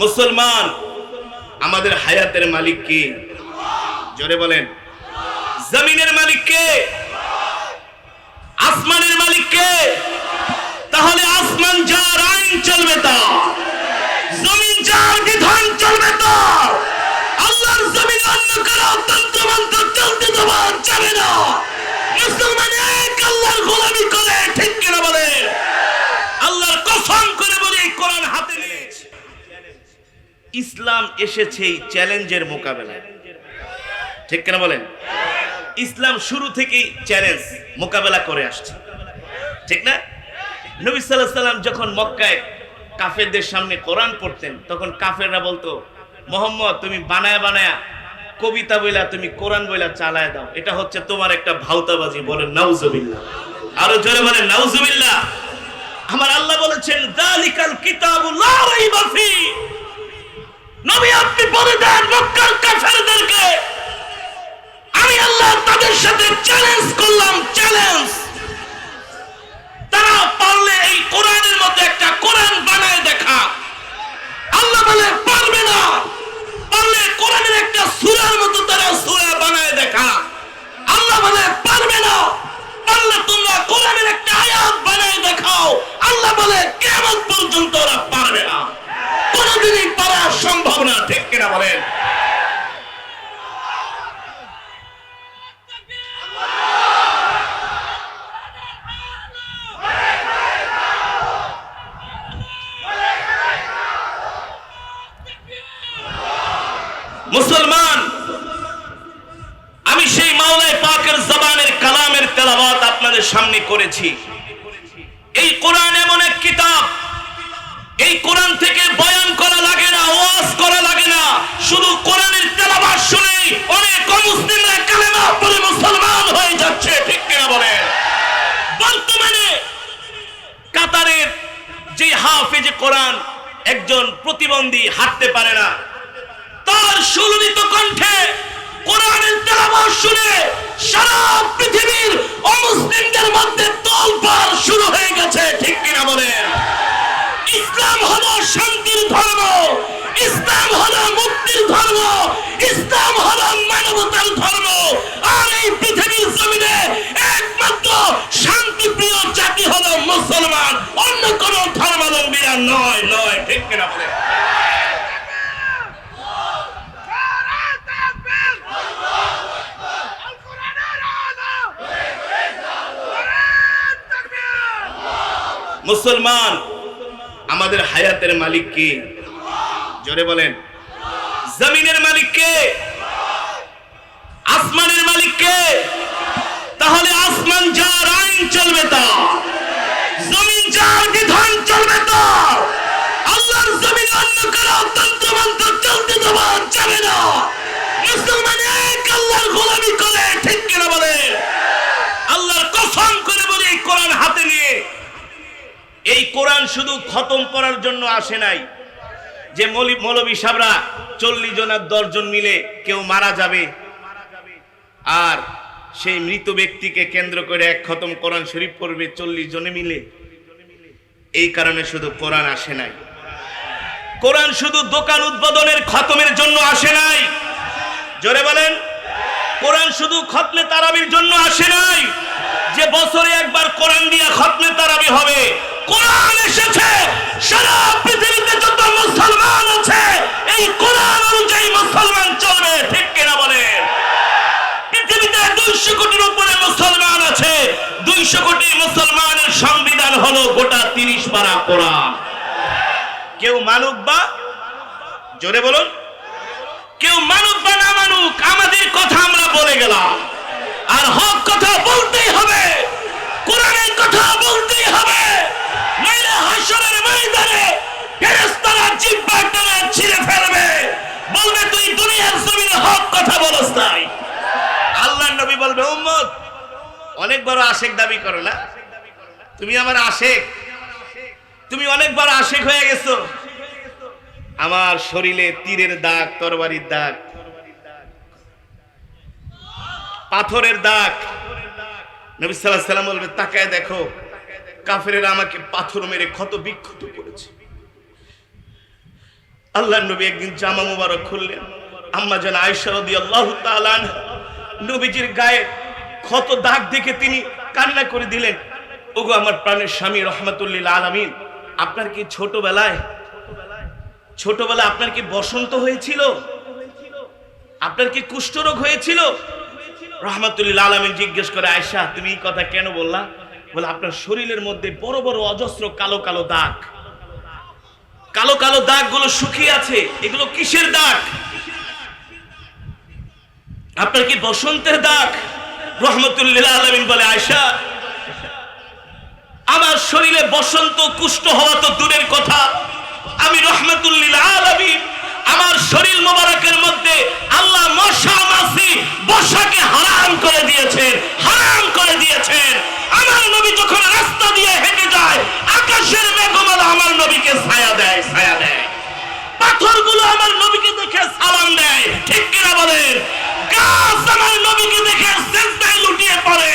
মুসলমান, আমাদের হায়াতের মালিক কে? জোরে বলেন। জমিনের মালিক কে? আসমানের মালিক কে? তাহলে আসমান যার আইন চলবে তা, জমিন যার বিধান চলবে তা, আল্লাহর জমিন অন্য কারও তন্ত্র মন্ত্র চলতে দেওয়া যাবে না। মুসলমান এক আল্লাহর গোলামি করে ঠিক কিনা বলে আল্লাহর কসম করে বলে এই কোরআন হাতে নিয়েছে ইসলাম এসেছে এই চ্যালেঞ্জের মোকাবেলায়। ঠিক কিনা বলেন? ইসলাম শুরু থেকেই চ্যালেঞ্জ মোকাবেলা করে আসছে। ঠিক না? নবী সাল্লাহ সাল্লাম যখন মক্কায় কাফেরদের সামনে কোরআন পড়তেন, তখন কাফেররা বলতো, মোহাম্মদ, তুমি বানায় বানায়া কবিতা বইলা, তুমি কোরআন বইলা চালায় দাও। এটা হচ্ছে তোমার একটা ভাউতাবাজি বলেন, নাউজুবিল্লাহ। আরও জোরে বলেন, নাউজুবিল্লাহ। আমার আল্লাহ বলেছেন যালিকাল কিতাবু লা রাইবা ফি। তাদের সাথে চ্যালেঞ্জ করলাম চ্যালেঞ্জ তারা পারলে এই কোরআনের মধ্যে একটা কোরআন বানায় দেখা। আল্লাহ বলে, পারবে না। পারলে কোরআনের একটা মতো তারা সূরা বানায় দেখা আল্লাহ বলে পারবে না পারলে তোমরা কোরআনের একটা আয়াত বানায় দেখাও আল্লাহ বলে কেমন পর্যন্ত ওরা পারবে না কোনোদিনই পারা সম্ভব না ঠিক কিনা বলেন মুসলমান আমি সেই মাওলায় পাকের জবানের কালামের তেলাওয়াত আপনাদের সামনে করেছি। এই কোরআন এমন এক কিতাব। এই কোরআন থেকে বয়ান করা লাগে না, ওয়াজ করা লাগে না। শুধু কোরআনের তেলাওয়াত শুনেই অনেক অমুসলিমরা কালেমা পড়ে মুসলমান হয়ে যাচ্ছে, ঠিক কিনা বলেন? বর্তমানে কাতারের যে হাফেজ কোরআন একজন প্রতিবন্ধী হাঁটতে পারে না। তার সুললিত কণ্ঠে কোরআনের তেলাওয়াত শুনে সারা পৃথিবীর অমুসলিমদের মধ্যে তোলপাড় শুরু হয়ে গেছে, ঠিক কিনা বলেন? ইসলাম হলো শান্তির ধর্ম, ইসলাম হলো মুক্তির ধর্ম, ইসলাম হলো মানবতার ধর্ম। আর এই পৃথিবীর জমিনে একমাত্র শান্তিপ্রিয় জাতি হলো মুসলমান, অন্য কোন ধর্মাবলম্বীরা নয় নয়, ঠিক কিনা বলেন? মুসলমান, আমাদের হায়াতের মালিক কে? জোরে বলেন। জমিনের মালিক কে? আসমানের মালিক কে? তাহলে আসমান যার আইন চলবে তা, জমিন যার বিধান চলবে তা, আল্লাহর জমিন অন্য কারও তন্ত্র মন্ত্র শুধু খতম করার জন্য আসে নাই। যে মৌলি- মৌলবী সাবরা চল্লিশ জন আর দশজন মিলে কেউ মারা যাবে। আর সেই মৃত ব্যক্তিকে কেন্দ্র করে এক খতম কোরআন শরীফ পড়বে চল্লিশ জনে মিলে। এই কারণে শুধু কোরআন আসে নাই। কোরআন শুধু দোকান উদ্বোধনের খতমের জন্য আসে নাই। জোরে বলেন। কোরআন শুধু খতমে তারাবির জন্য আসে নাই। যে বছরে একবার কোরআন দিয়ে খতমে কেউ মানুক বা, জোরে বলুন, কেউ মানুক বা না মানুক, আমাদের কথা আমরা বলে গেলাম। আর হক কথা বলতেই হবে, কোরআনের কথা বলতেই হবে। অনেক বড় আশেক দাবি করো না? তুমি আমার আশেক তুমি অনেকবার আশেক হয়ে গেছো। আমার শরীরে তীরের দাগ, তরবারির দাগ, পাথরের দাগ। নবী আলাইহি সাল্লাম বলবে, তাকায় দেখো, কাফেরেরা আমাকে পাথর মেরে ক্ষত বিক্ষত করেছে। আল্লাহ নবী একদিন জামা মুবারক খুললেন। আম্মা যেন আয়সা রদি আল্লাহ নবীজির গায়ে ক্ষত দাগ দেখে তিনি কান্না করে দিলেন। ওগো আমার প্রাণের স্বামী রহমতুল্লিল আলামিন আপনার কি ছোটবেলায় ছোটবেলায় আপনার কি বসন্ত হয়েছিল? আপনার কি কুষ্ঠরোগ হয়েছিল? রহমতুল্লিল আলমিন জিজ্ঞেস করে আয়সা তুমি এই কথা কেন বললা? বলে, আপনার শরীরের মধ্যে বড় বড় অজস্র কালো কালো দাগ। কালো কালো দাগগুলো শুকিয়ে আছে। এগুলো কিসের দাগ? আপনার কি বসন্তের দাগ? রহমতুল্লিল আলমিন বলে আয়সা আমার শরীরে বসন্ত কুষ্ঠ হওয়া তো দূরের কথা। আমি রহমতুল্লিল আলমিন, আমার শরীর মোবারকের মধ্যে আল্লাহ মশা মাসি বসাকে হারাম করে দিয়েছেন, হারাম করে দিয়েছেন। আমার নবী যখন রাস্তা দিয়ে হেঁটে যায়, আকাশের মেঘমালা আমার নবীকে ছায়া দেয় ছায়া দেয়। পাথরগুলো আমার নবীকে দেখে সালাম দেয়, ঠিক কিনা বলেন? গাছ আমার নবীকে দেখে সেজদায় লুটিয়ে পড়ে।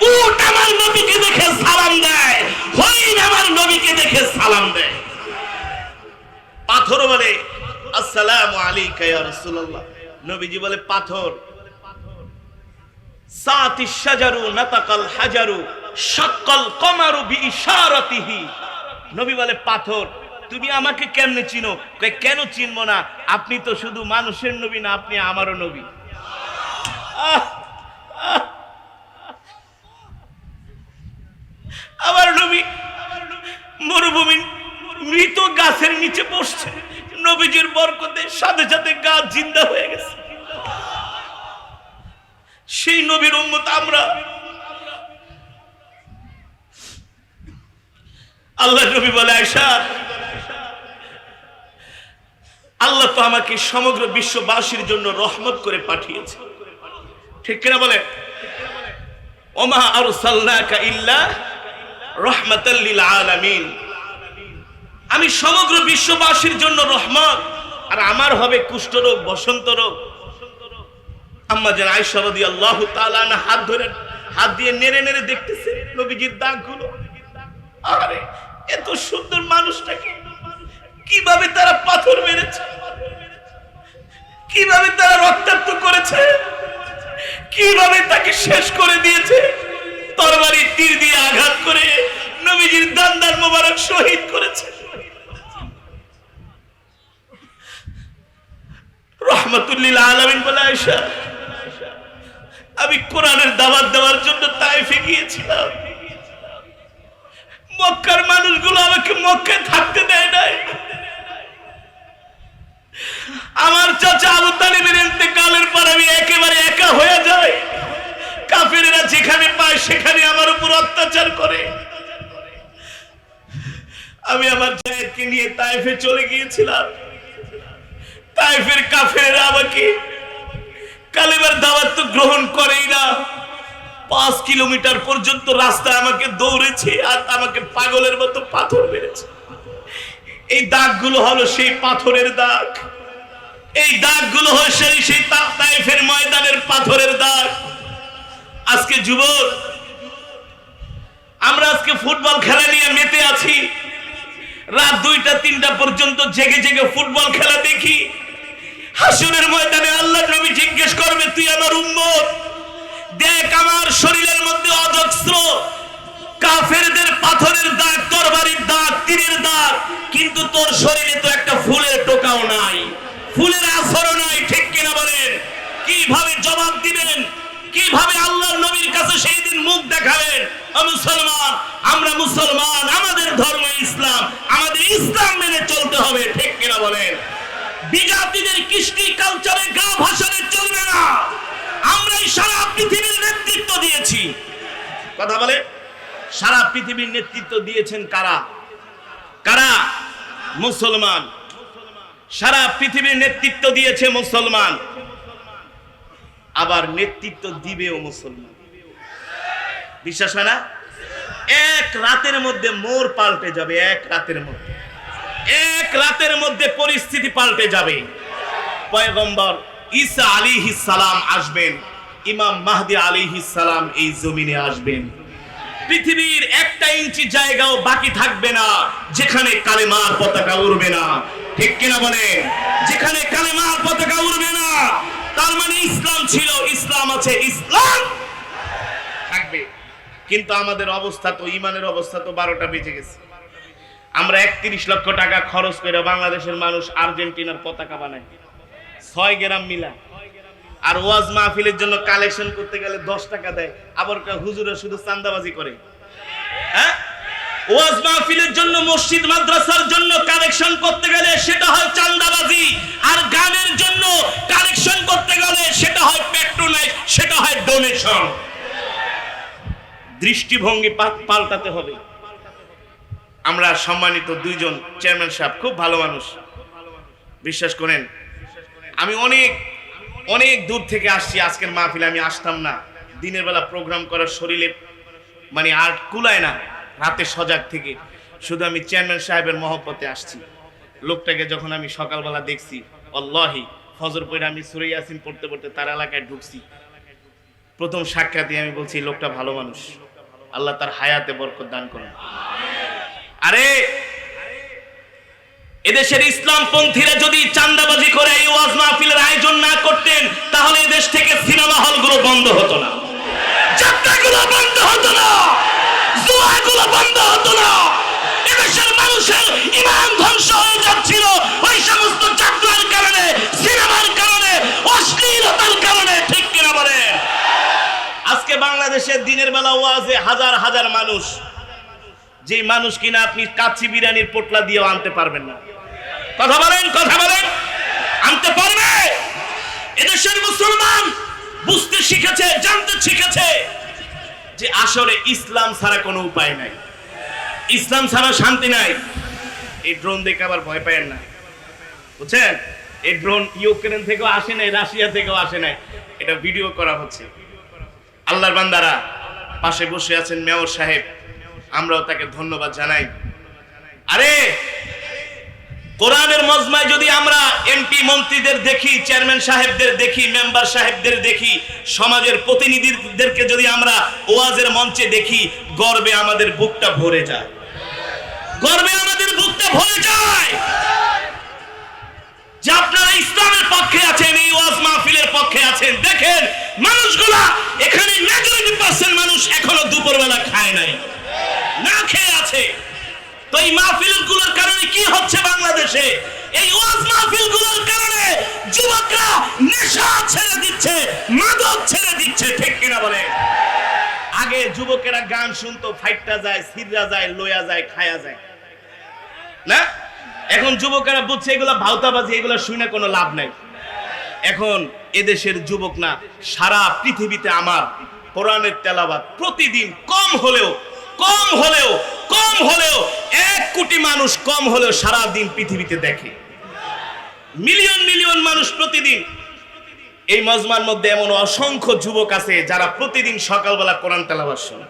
উট আমার নবীকে দেখে সালাম দেয়, হরিণ আমার নবীকে দেখে সালাম দেয়। পাথর বলে, আসসালামু আলাইকা ইয়া রাসূলুল্লাহ। নবীজি বলে, পাথর। নবী বলে, পাথর, তুমি আমাকে কেমনে চিনো? কেন চিনবো না? আপনি তো শুধু মানুষের নবী না, আপনি আমারও নবী। আহ। আমার নবী মরুভূমি মৃত গাছের নিচে বসছে। নবীজির বরকতে সাথে সাথে গাছ জিন্দা হয়ে গেছে। সেই নবীর উম্মত আমরা। আল্লাহ নবী বলে আয়সা আল্লাহ তো আমাকে সমগ্র বিশ্ববাসীর জন্য রহমত করে পাঠিয়েছে। ঠিক কিনা বলে? ওমা আরসালনাকা ইল্লা রহমাতাল লিল আলামিন। আমি সমগ্র বিশ্ববাসীর জন্য রহমত আর আমার হবে কুষ্ঠরোগ বসন্ত রোগ। আম্মা যেন আয়সা রাদিয়াল্লাহু তাআলা না হাত ধরে, হাত দিয়ে নেড়ে নেড়ে দেখতেছে নবীজির দাগগুলো। আরে, এত সুন্দর মানুষটাকে কীভাবে তারা পাথর মেরেছে? কীভাবে তারা রক্তাক্ত করেছে? কীভাবে তাকে শেষ করে দিয়েছে? তরবারি তীর দিয়ে আঘাত করে নবীজির দান্দার মোবারক শহীদ করেছে। আমি কোরআনের দাওয়াত দেওয়ার জন্য তাইফে গিয়েছিলাম। মক্কার মানুষগুলো আমাকে মক্কায় থাকতে দেয় নাই। আমার চাচা আবু তালিবের ইন্তেকালের পর আমি একেবারে একা হয়ে যাই। কাফেরেরা যেখানে পায় সেখানে আমার উপর অত্যাচার করে। আমি আমার জায়েদকে নিয়ে তাইফে চলে গিয়েছিলাম। তাইফের কাফেরেরা আমাকে কালেবার দাওয়াত তো গ্রহণ করেই না। পাঁচ কিলোমিটার পর্যন্ত রাস্তায় আমাকে দৌড়েছে আর আমাকে পাগলের মতো পাথর মেরেছে। এই দাগগুলো হলো সেই পাথরের দাগ। এই দাগগুলো সেই তাইফের ময়দানের পাথরের দাগ। আজকে যুবক, আমরা আজকে ফুটবল খেলা নিয়ে মেতে আছি। রাত দুইটা, তিনটা পর্যন্ত জেগে জেগে ফুটবল খেলা দেখি। হাসুরের ময়দানে আল্লাহ নবী জিজ্ঞেস করবে, তুই আমার উম্মত? দেখ, আমার শরীরের মধ্যে অজস্র কাফেরদের পাথরের দাগ, তরবারির দাগ, তীরের দাগ, কিন্তু তোর শরীরে তো একটা ফুলের টোকাও নাই। ফুলের আসরও নাই, ঠিক কিনা বলেন? কীভাবে জবাব দিবেন? কীভাবে আল্লাহর নবীর কাছে সেই দিন মুখ দেখাবেন? মুসলমান, আমরা মুসলমান, আমাদের বিজাতিদের কৃষ্টি কালচারে গা ভাষণে চলবে না। আমরাই সারা পৃথিবীর নেতৃত্ব দিয়েছি। কথা বলে? সারা পৃথিবীর নেতৃত্ব দিয়েছেন কারা? কারা? মুসলমান। সারা পৃথিবীর নেতৃত্ব দিয়েছে মুসলমান। আবার নেতৃত্ব দিবেও মুসলমান। বিশ্বাস হয় না? এক রাতের মধ্যে মোর পাল্টে যাবে, এক রাতের মধ্যে। এক রাতের মধ্যে পরিস্থিতি পাল্টে যাবে। পয়গম্বর ঈসা আলাইহিস সালাম আসবেন, ইমাম মাহদি আলাইহিস সালাম এই জমিনে আসবেন। পৃথিবীর একটা ইঞ্চি জায়গাও বাকি থাকবে না, যেখানে কালেমার পতাকা উড়বে না। ঠিক কিনা বলে যেখানে কালেমার পতাকা উড়বে না, তার মানে ইসলাম ছিল, ইসলাম আছে, ইসলাম থাকবে। কিন্তু আমাদের অবস্থা তো, ইমানের অবস্থা তো বারোটা বেজে গেছে। আমরা একত্রিশ লক্ষ টাকা খরচ করে বাংলাদেশের মানুষ আর্জেন্টিনার পতাকা বানায় ছয় গ্রাম মিলা। আর ওয়াজ মাহফিলের জন্য কালেকশন করতে গেলে দশ টাকা দেয়। আবার হুজুরা শুধু চান্দাবাজি করে। হ্যাঁ? ওয়াজ মাহফিলের জন্য, মসজিদ, মাদ্রাসার জন্য কালেকশন করতে গেলে সেটা হয় চান্দাবাজি। আর গানের জন্য কালেকশন করতে গেলে সেটা হয় সেটা হয় ডোনেশন দৃষ্টিভঙ্গি পাল্টাতে হবে। আমরা সম্মানিত দুইজন চেয়ারম্যান সাহেব, খুব ভালো মানুষ। বিশ্বাস করেন আমি অনেক অনেক দূর থেকে আসছি আজকের মাহফিলে, আমি আসতাম না। দিনের বেলা প্রোগ্রাম করার শরীরে মানে আর কুলায় না, রাতে সজাগ থেকে। শুধু আমি চেয়ারম্যান সাহেবের মহব্বতে আসছি। লোকটাকে যখন আমি সকালবেলা দেখছি অল্লাহি ফজর পরে আমি সুরে ইয়াসিন পড়তে পড়তে তার এলাকায় ঢুকছি। প্রথম সাক্ষাতে আমি বলছি লোকটা ভালো মানুষ। আল্লাহ তার হায়াতে বরকত দান করুন। আরে এদেশের ইসলাম পন্থীরা যদি চান্দাবাজি করে এই ওয়াজ মাহফিলের আয়োজন না করতেন, তাহলে এদেশ থেকে সিনেমা হলগুলো বন্ধ হতো না। যাত্রাগুলো বন্ধ হতো না। জুয়াগুলো বন্ধ হতো না। এদেশের মানুষের ইমান ধ্বংস হয়ে যাচ্ছিল ওই সমস্ত যাত্রার কারণে, সিনেমার কারণে, অশ্লীলতার কারণে, ঠিক কিনা বলে আজকে বাংলাদেশের দিনের বেলা ওয়াজে হাজার হাজার মানুষ যে মানুষ কিনা আপনি কাচ্চি বিরিয়ানির পোটলা দিয়েও আনতে পারবেন না। কথা বলেন কথা বলেন। আনতে পারবে। এদেশের মুসলমান বুঝতে শিখেছে, জানতে শিখেছে যে আসলে ইসলাম ছাড়া কোনো উপায় নাই। ইসলাম ছাড়া শান্তি নাই। এই ড্রোন দেখে আবার ভয় পায় না। বুঝছেন? এই ড্রোন ইউক্রেন থেকেও আসে নাই, রাশিয়া থেকেও আসে নাই। এটা ভিডিও করা হচ্ছে। আল্লাহর বান্দারা পাশে বসে আছেন মেয়র সাহেব। আমরাও তাকে ধন্যবাদ জানাই। আরে, কোরআনের মজমায় যদি আমরা এমপি মন্ত্রীদের দেখি, চেয়ারম্যান সাহেবদের দেখি, মেম্বার সাহেবদের দেখি, সমাজের প্রতিনিধিদেরকে যদি আমরা ওয়াজের মঞ্চে দেখি, গর্বে আমাদের বুকটা ভরে যায়। গর্বে আমাদের বুকটা ভরে যায়। যে আপনারা ইসলামের পক্ষে আছেন, এই ওয়াজ মাহফিলের পক্ষে আছেন, দেখেন, মানুষগুলা এখানে মেজরিটি পার্সেন্ট মানুষ এখনও দুপুরবেলা খায় নাই। না খেয়ে আছে। তো এই মাহফিলগুলোর কারণে কি হচ্ছে বাংলাদেশে? এই ওয়াজ মাহফিলগুলোর কারণে যুবকরা নেশা ছেড়ে দিচ্ছে, মাদক ছেড়ে দিচ্ছে, ঠিক কিনা বলে আগে যুবকেরা গান শুনতো, ফাইটটা যায়, সিররা যায়, লয়া যায়, খায়া যায়। না? এখন যুবকেরা বুঝছে এগুলো ভাওতাবাজি, এগুলো শুনে কোনো লাভ নাই। এখন এদেশের যুবক না, সারা পৃথিবীতে আমার, কোরআনের তেলাবাদ প্রতিদিন কম হলেও কম হলেও কম হলেও, এক কোটি মানুষ কম হলেও সারা দিন পৃথিবীতে দেখে। মিলিয়ন মিলিয়ন মানুষ প্রতিদিন। এই মজমার মধ্যে এমন অসংখ্য যুবক আছে যারা প্রতিদিন সকালবেলা কোরআন তেলাবাদ শোনে।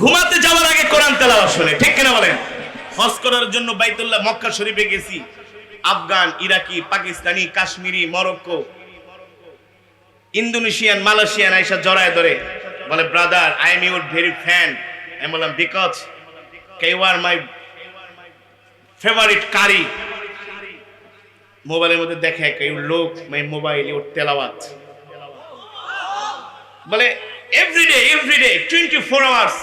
ঘুমাতে যাওয়ার আগে কোরআন তেলাওয়াত শুনে, ঠিক কিনা বলেন? হজ করার জন্য বাইতুল্লাহ মক্কা শরীফে গেছি। Afghan, Iraqi, Pakistani, Kashmiri, Morocco, Indonesian, Malaysian আইসা জড়ায় ধরে। বলে brother I am your very fan আমি বললাম because you are my favourite কারি মোবাইলের মধ্যে দেখে কেউ লোক মাই মোবাইল ইউর তেলাওয়াত। বলে everyday everyday twenty four hours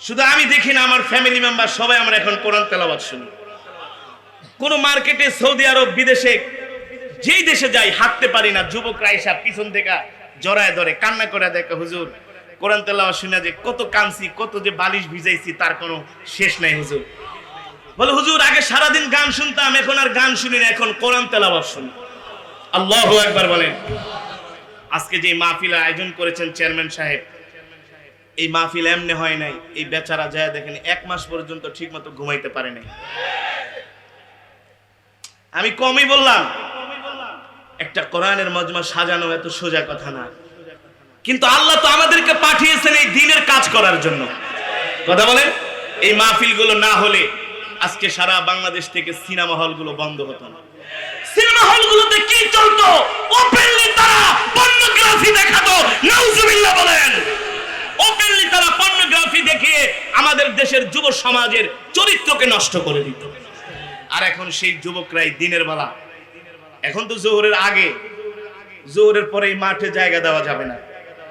শুধু আমি দেখি না, আমার ফ্যামিলি মেম্বার সবাই আমরা এখন কোরআন তেলাবাদ শুনি। কোন মার্কেটে সৌদি আরব, বিদেশে, যেই দেশে যাই, হাঁটতে পারি না, যুবকরা এসা পিছন থেকে জড়ায় ধরে, কান্না করে দেখে, হুজুর কোরআন তেলাওয়াত শুনে যে কত কানছি কত যে বালিশ ভিজাইছি, তার কোনো শেষ নাই হুজুর। বলে, হুজুর, আগে সারাদিন গান শুনতাম, এখন আর গান শুনি না, এখন কোরআন তেলাওয়াত শুনি। আল্লাহ একবার বলেন। আজকে যে মাহফিল আয়োজন করেছেন চেয়ারম্যান সাহেব, এই মাহফিল এমনি হয় নাই। এই বেচারা যায় দেখেন, এক মাস পর্যন্ত ঠিক মতো ঘুমাইতে পারে নাই। আমি কমই বললাম, একটা কোরআনের মজমা সাজানো এত সোজা কথা না। কিন্তু আল্লাহ তো আমাদেরকে পাঠিয়েছেন এই দিনের কাজ করার জন্য। কথা বলেন? এই মাহফিলগুলো না হলে আজকে সারা বাংলাদেশ থেকে সিনেমা হলগুলো বন্ধ হতো না। সিনেমা হলগুলোতে কি চলতো? ওপেনলি তারা পর্নোগ্রাফি দেখাতো, নাউজুবিল্লাহ বলেন। ওপেনলি তারা পর্নোগ্রাফি দেখিয়ে আমাদের দেশের যুব সমাজের চরিত্রকে নষ্ট করে দিত। আর এখন সেই যুবকরাই দিনের বেলা। এখন তো জোহরের আগে। জোহরের পরে মাঠে জায়গা দেওয়া যাবে না।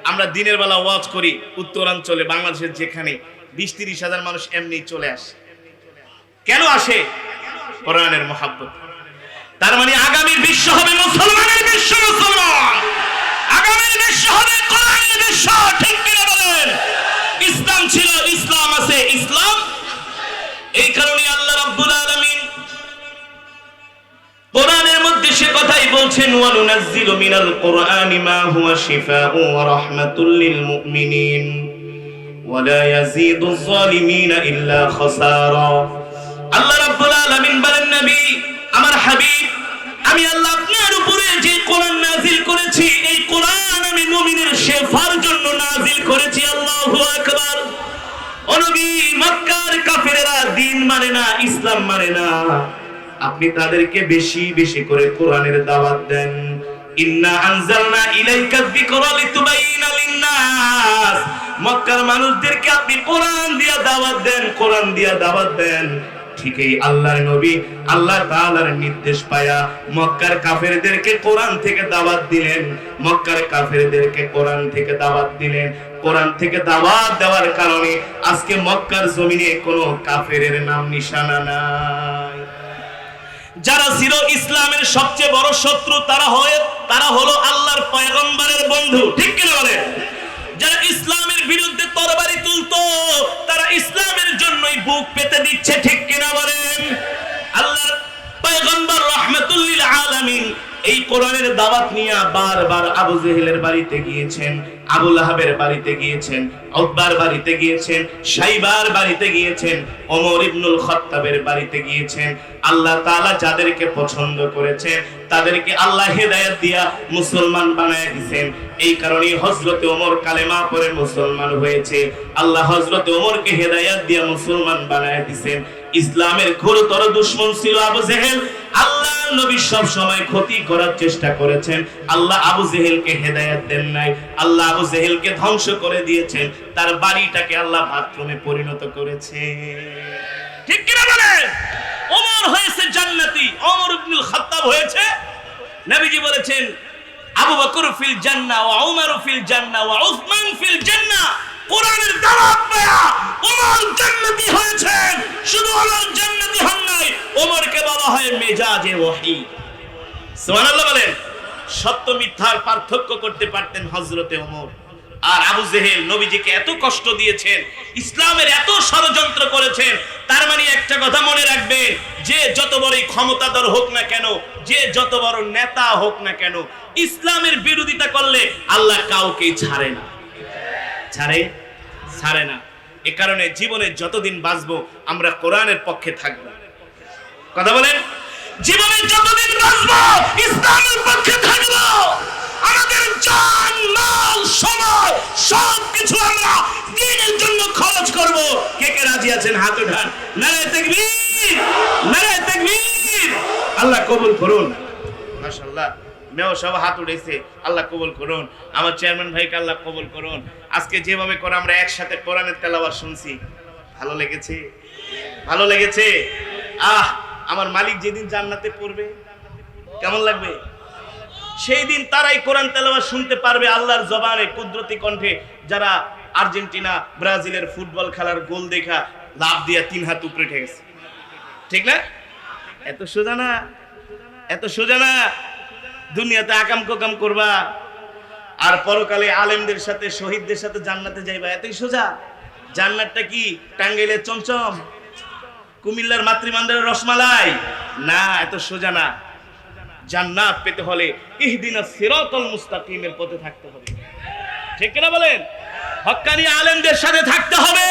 আমরা দিনের বেলা ওয়াজ করি উত্তরাঞ্চলে, বাংলাদেশের যেখানে বিশ তিরিশ হাজার মানুষ এমনি চলে আসে। কেন আসে? কোরআনের মহাব্বত। তার মানে আগামীর বিশ্ব হবে মুসলমানের বিশ্ব মুসলমান। আগামীর বিশ্ব হবে কোরআনের বিশ্ব, ঠিক কিনা বলেন? ইসলাম ছিল, ইসলাম আছে, ইসলাম। এই কারণে আল্লাহ রাব্বুল আলামিন কোরআনের মধ্যে সে কথাই বলছেন ওয়ানুনাজ্জিলু মিনাল কোরআনি মা হুয়া শিফাউ ওয়া রাহমাতুল লিল মুমিনিন ওয়ালা ইয়াজিদুজ জালিমিনা ইল্লা খাসারা। আল্লাহ রাব্বুল আলামিন বলেন, নবী, আমার হাবিব, আমি আল্লাহ আপনার উপরে যে কোরআন নাজিল করেছি, এই কোরআন আমি মুমিনের শেফার জন্য নাজিল করেছি, আল্লাহু আকবার। ও নবী, মক্কার কাফেরেরা দিন মানে না, ইসলাম মানে না। আপনি তাদেরকে বেশি বেশি করে কোরআনের দাওয়াত দেন। ইন্না আনজালনা ইলাইকা যিকরা লিতুবাইয়িনা লিন-নাস। মক্কার মানুষদেরকে আপনি কোরআন দিয়া দাওয়াত দেন, কোরআন দিয়া দাওয়াত দেন। আল্লাহর নবী, আল্লাহ তাআলার নির্দেশ পায়া মক্কার কাফেরদেরকে কোরআন থেকে দাওয়াত দিলেন। মক্কার কাফেরদেরকে কোরআন থেকে দাওয়াত দিলেন। কোরআন থেকে দাওয়াত দেওয়ার কারণে আজকে মক্কার জমিনে কোনো কাফেরের নাম নিশানা নাই। যারা ছিল ইসলামের সবচেয়ে বড় শত্রু, তারা হয়ে, তারা হলো আল্লাহর পয়গম্বরের বন্ধু। ঠিক কিনা বলে যারা ইসলামের বিরুদ্ধে তরবারি তুলতো, তারা ইসলামের জন্যই বুক পেতে দিচ্ছে, ঠিক কিনা বলেন? আল্লাহর পয়গম্বর রহমতুল্লিল আলামিন এই কোরআনের দাওয়াত নিয়ে বারবার আবু জেহেলের বাড়িতে গিয়েছেন, আবু লাহাবের বাড়িতে গিয়েছেন, উতবার বাড়িতে গিয়েছেন, সাইবার বাড়িতে গিয়েছেন, ওমর ইবনুল খাত্তাবের বাড়িতে গিয়েছেন। আল্লাহ তাআলা যাদেরকে পছন্দ করেছেন, তাদেরকে আল্লাহ হেদায়েত দিয়া মুসলমান বানায় দিয়েছেন এই কারণে হযরতে ওমর কালেমা পড়ে মুসলমান হয়েছে। আল্লাহ হযরতে ওমরকে হেদায়েত দিয়া মুসলমান বানায় দিয়েছেন ইসলামের ঘোরতর দুশ্মন ছিল আবু জেহেল। আল্লাহ নবী সব সময় ক্ষতি করার চেষ্টা করেছেন। আল্লাহ আবু জেহেলকে দেন নাই। আল্লাহ আবু জেহেলকে ধ্বংস করে দিয়েছেন। তার বাড়িটাকে আল্লাহ বাথরুমে পরিণত করেছে। ঠিক কিনা ওমর হয়েছে জান্নাতি। ওমর ইবনুল খাত্তাব হয়েছে। নবীজি বলেছেন, আবু বকর ফিল জান্নাহ ওয়া উমর ফিল জান্নাহ ওয়া উসমান ফিল জান্নাহ। মেজাজে ওহী সুবহানাল্লাহ বলেন, সত্য মিথ্যার পার্থক্য করতে পারতেন হযরতে ওমর। আর আবু জেহেল নবীজিকে এত কষ্ট দিয়েছেন, ইসলামের এত ষড়যন্ত্র করেছেন, তার মানে একটা কথা মনে যে যত বড়ই ক্ষমতাধর হোক না কেন, যে যত বড় নেতা হোক না কেন, ইসলামের বিরোধিতা করলে আল্লাহ কাউকেই ছাড়ে না। ছাড়ে? ছাড়ে না। এ কারণে জীবনে যতদিন বাঁচবো, আমরা কোরআনের পক্ষে থাকব। কথা বলেন? জীবনে যতদিন বাঁচবো, ইসলামের পক্ষে থাকব। আমাদের জান, মাল, সময় সব আমরা দিনের জন্য খরচ করব। কে কে রাজি আছেন? হাত উঠান। নারায়ে তাকবীর নারায়ে তাকবীর। আল্লাহ কবুল করুন। মাশাআল্লাহ মেয় সব হাত উঠেছে আল্লাহ কবুল করুন। আমার চেয়ারম্যান ভাইকে আল্লাহ কবুল করুন। আজকে যেভাবে করে আমরা একসাথে কোরআনের তেলাওয়াত শুনছি। ভালো লেগেছে? ভালো লেগেছে? আহ আমার মালিক যেদিন জান্নাতে পড়বে, কেমন লাগবে? সেই দিন তারাই কোরআন তেলাওয়াত শুনতে পারবে আল্লাহর জবানে কুদরতি কণ্ঠে যারা আর্জেন্টিনা, ব্রাজিলের ফুটবল খেলার গোল দেখা লাভ দিয়া তিন হাত উপরে উঠে গেছে। ঠিক না? এত সোজা না? এত সোজা না? দুনিয়াতে আকাম কোকাম করবা। আর পরকালে আলেমদের সাথে, শহীদদের সাথে জান্নাতে যাইবা, এতই সোজা। জান্নাতটা কি টাঙ্গাইলের চমচম? কুমিল্লার মাতৃমান্দারের রসমালাই। না, এত সোজা না। জান্নাত পেতে হলে ইহদিনা সিরাতাল মুস্তাকিমের পথে থাকতে হবে। ঠিক কিনা বলেন? হক্কানি আলেমদের সাথে থাকতে হবে।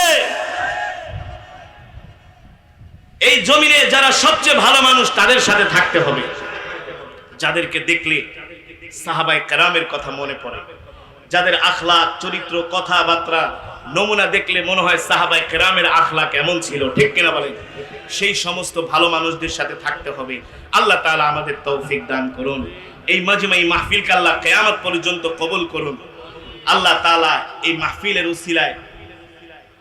এই জমিনে যারা সবচেয়ে ভালো মানুষ, তাদের সাথে থাকতে হবে। যাদেরকে দেখলে সাহাবাই কারামের কথা মনে পড়ে। যাদের আখলাক, চরিত্র, কথাবার্তা নমুনা দেখলে মনে হয় সাহাবাই কেরামের আখলা কেমন ছিল, ঠিক কিনা বলেন? সেই সমস্ত ভালো মানুষদের সাথে থাকতে হবে। আল্লাহ তাআলা আমাদের তৌফিক দান করুন। এই মাঝে মাজমাই মাহফিলকে আল্লাহ কেয়ামত পর্যন্ত কবুল করুন। আল্লাহ তাআলা এই মাহফিলের উসিলায়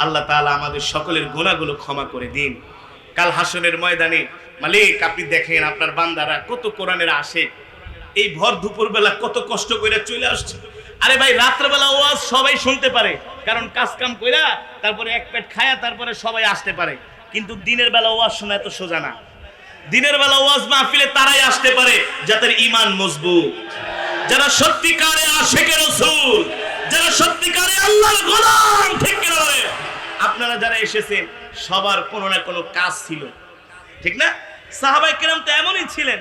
আল্লাহ তাআলা আমাদের সকলের গুণাগুলো ক্ষমা করে দিন। কাল হাসনের ময়দানে, মালিক, আপনি দেখেন আপনার বান্দারা কত কোরআনের আসে এই ভর দুপুর বেলা কত কষ্ট করে চলে আসছে। আরে ভাই, রাত্রেবেলা ওয়াজ সবাই শুনতে পারে। কারণ কাজ কাম কইরা তারপরে এক পেট খায়া তারপরে সবাই আসতে পারে। কিন্তু দিনের বেলা ওয়াজ শোনা এত সোজা না। দিনের বেলা ওয়াজ মাহফিলে তারাই আসতে পারে, যাদের ইমান মজবুত। যারা সত্যিকারে আশেকের রসুল, যারা সত্যিকারে আল্লাহর গোলাম, ঠিক? আপনারা যারা এসেছেন, সবার কোনো না কোনো কাজ ছিল। ঠিক না? সাহাবাই কেরাম তো এমনই ছিলেন।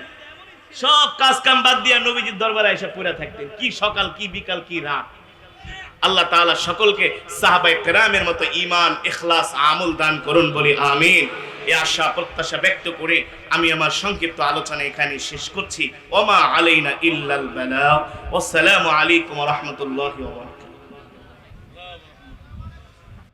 সব কাজ কাম বাদ দিয়া নবীজির দরবারে এসে পড়ে থাকতেন। কি সকাল, কি বিকাল, কি রাত। আল্লাহ তাআলা সকলকে সাহাবাই কেরামের মতো ঈমান, ইখলাস, আমল দান করুন বলি আমিন। এ আশা, প্রত্যাশা ব্যক্ত করে আমি আমার সংক্ষিপ্ত আলোচনা এখানে শেষ করছি। ওমা আলাইনা ইল্লাল বালা। ওয়া সালামু আলাইকুম ওয়া রাহমাতুল্লাহি ওয়া